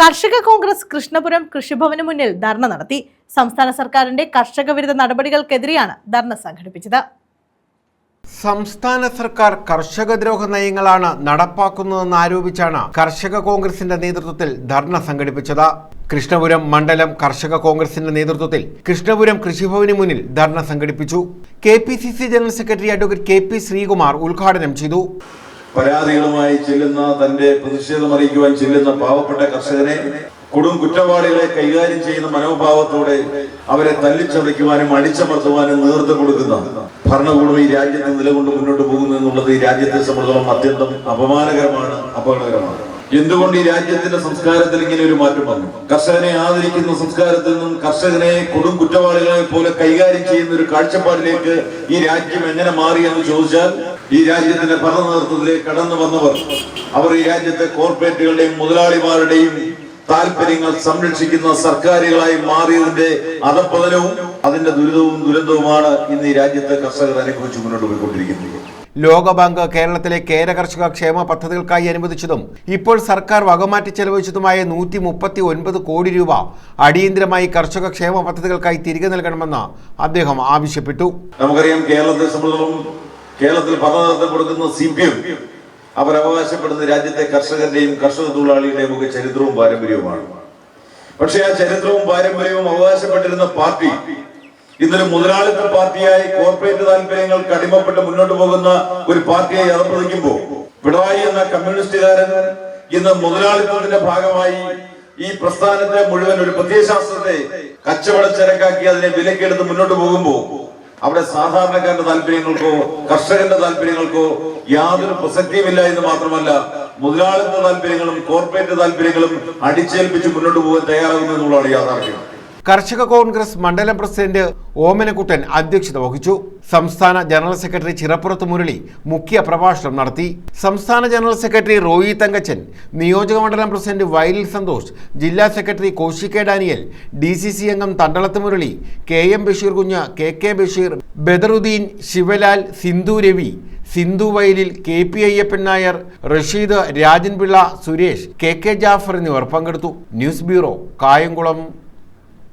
കർഷക കോൺഗ്രസ് കൃഷ്ണപുരം കൃഷിഭവന് മുന്നിൽ ധർണ നടത്തി. സംസ്ഥാന സർക്കാരിന്റെ കർഷക വിരുദ്ധ നടപടികൾക്കെതിരെയാണ് ധർണ സംഘടിപ്പിച്ചത്. സംസ്ഥാന സർക്കാർ കർഷകദ്രോഹ നയങ്ങളാണ് നടപ്പാക്കുന്നതെന്ന് ആരോപിച്ചാണ് കർഷക കോൺഗ്രസിന്റെ നേതൃത്വത്തിൽ ധർണ സംഘടിപ്പിച്ചത്. കൃഷ്ണപുരം മണ്ഡലം കർഷക കോൺഗ്രസിന്റെ നേതൃത്വത്തിൽ കൃഷ്ണപുരം കൃഷിഭവന് മുന്നിൽ ധർണ സംഘടിപ്പിച്ചു. K general secretary advocate K Sreekumar ഉദ്ഘാടനം ചെയ്തു. പരാതികളുമായി ചെല്ലുന്ന തന്റെ പ്രതിഷേധം അറിയിക്കുവാൻ ചെല്ലുന്ന പാവപ്പെട്ട കർഷകനെ കൊടും കുറ്റവാളികളെ കൈകാര്യം ചെയ്യുന്ന മനോഭാവത്തോടെ അവരെ തല്ലിച്ചതയ്ക്കുവാനും അടിച്ചമർത്തുവാനും നേതൃത്വം കൊടുക്കുന്ന ഭരണകൂടം ഈ രാജ്യത്ത് നിലകൊണ്ട് മുന്നോട്ട് പോകുന്നു എന്നുള്ളത് ഈ രാജ്യത്തെ സംബന്ധിച്ചോളം അത്യന്തം അപമാനകരമാണ് അപകടകരമാണ്. എന്തുകൊണ്ട് ഈ രാജ്യത്തിന്റെ സംസ്കാരത്തിൽ ഇങ്ങനെ ഒരു മാറ്റം വന്നു? കർഷകനെ ആദരിക്കുന്ന സംസ്കാരത്തിൽ നിന്നും കർഷകനെ കൊടും കുറ്റവാളികളെ പോലെ കൈകാര്യം ചെയ്യുന്ന ഒരു കാഴ്ചപ്പാടിലേക്ക് ഈ രാജ്യം എങ്ങനെ മാറി എന്ന് ചോദിച്ചാൽ ഈ രാജ്യത്തിന്റെ ഭരണ നേതൃത്വത്തിലേക്ക് കടന്നു വന്നവർ അവർ ഈ രാജ്യത്തെ കോർപ്പറേറ്റുകളുടെയും മുതലാളിമാരുടെയും താല്പര്യങ്ങൾ സംരക്ഷിക്കുന്ന സർക്കാരുകളായി മാറിയതിന്റെ അധപ്പതനവും അതിന്റെ ദുരിതവും ദുരന്തവുമാണ് ഇന്ന് ഈ രാജ്യത്തെ കർഷകർ അനുഭവിച്ചു മുന്നോട്ട് പോയിക്കൊണ്ടിരിക്കുന്നത്. ലോകബാങ്ക് കേരളത്തിലെ കേര കർഷക ക്ഷേമ പദ്ധതികൾക്കായി അനുവദിച്ചതും ഇപ്പോൾ സർക്കാർ വകമാറ്റി ചെലവഴിച്ചതുമായ നൂറ്റി മുപ്പത്തി ഒൻപത് കോടി രൂപ അടിയന്തരമായി കർഷക ക്ഷേമ പദ്ധതികൾക്കായി തിരികെ നൽകണമെന്ന് അദ്ദേഹം ആവശ്യപ്പെട്ടു. നമുക്കറിയാം കേരളത്തെ സംബന്ധിച്ചിടത്തോളം കേരളത്തിൽ ഭരണനേതൃത്വം കൊടുക്കുന്ന സി പി എം അവരവകാശപ്പെടുന്ന രാജ്യത്തെ കർഷകന്റെയും കർഷക തൊഴിലാളികളുടെയും ഒക്കെ ചരിത്രവും പാരമ്പര്യവുമാണ്. പക്ഷേ ആ ചരിത്രവും പാരമ്പര്യവും അവകാശപ്പെട്ടിരുന്ന പാർട്ടി ഇന്നൊരു മുതലാളിത്ത പാർട്ടിയായി കോർപ്പറേറ്റ് താല്പര്യങ്ങൾക്ക് അടിമപ്പെട്ട് മുന്നോട്ട് പോകുന്ന ഒരു പാർട്ടിയായി അധപ്പതിക്കുമ്പോൾ പിണറായി എന്ന കമ്മ്യൂണിസ്റ്റുകാരൻ ഇന്ന് മുതലാളിത്തത്തിന്റെ ഭാഗമായി ഈ പ്രസ്ഥാനത്തെ മുഴുവൻ ഒരു പ്രത്യയശാസ്ത്രത്തെ കച്ചവടച്ചരക്കാക്കി അതിനെ വിലക്കെടുത്ത് മുന്നോട്ട് പോകുമ്പോൾ അവിടെ സാധാരണക്കാരന്റെ താല്പര്യങ്ങൾക്കോ കർഷകന്റെ താല്പര്യങ്ങൾക്കോ യാതൊരു പ്രസക്തിയുമില്ല എന്ന് മാത്രമല്ല മുതലാളിത്ത താല്പര്യങ്ങളും കോർപ്പറേറ്റ് താല്പര്യങ്ങളും അടിച്ചേൽപ്പിച്ച് മുന്നോട്ട് പോകാൻ തയ്യാറാകുന്നു യാഥാർത്ഥ്യം. കർഷക കോൺഗ്രസ് മണ്ഡലം പ്രസിഡന്റ് ഓമനക്കുട്ടൻ അധ്യക്ഷത വഹിച്ചു. സംസ്ഥാന ജനറൽ സെക്രട്ടറി ചിറപ്പുറത്ത് മുരളി മുഖ്യ പ്രഭാഷണം നടത്തി. സംസ്ഥാന ജനറൽ സെക്രട്ടറി റോയി തങ്കച്ചൻ നിയോജക മണ്ഡലം പ്രസിഡന്റ് വയലിൽ സന്തോഷ് ജില്ലാ secretary Koshy K Daniel D C C അംഗം Thandalath Murali K M Basheer Kunju K K Basheer Badaruddin Shivalal Sindhu Ravi Sindhu Vayalil K P Ayyappan Nair Rasheed Rajanpillai Suresh K K Jafar എന്നിവർ പങ്കെടുത്തു. News bureau Kayamkulam.